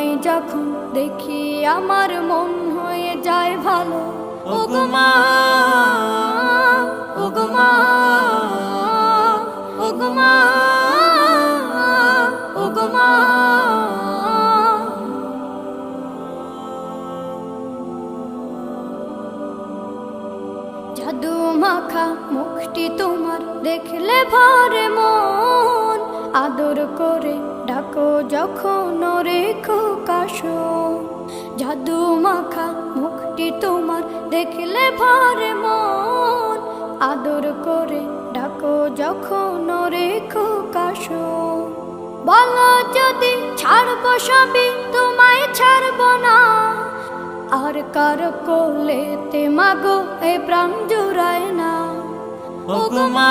তোমায় যখন দেখি আমার মন হয়ে যায় ভালো। জাদু মাখা মুখটি তোমার দেখলে ভরে মন। আদর করে ডাকো যখন রেখো কাশো জাদু মাখা মুখটি তোমার দেখলে ভরে মন। আদর করে ডাকো যখন রেখো কাশো। বলো যদি ছাড়বো সবই তোমায় ছাড়বো না। আর কার কোলেতে মাগো এ প্রাণ জুড়ায় না। ও গো মা।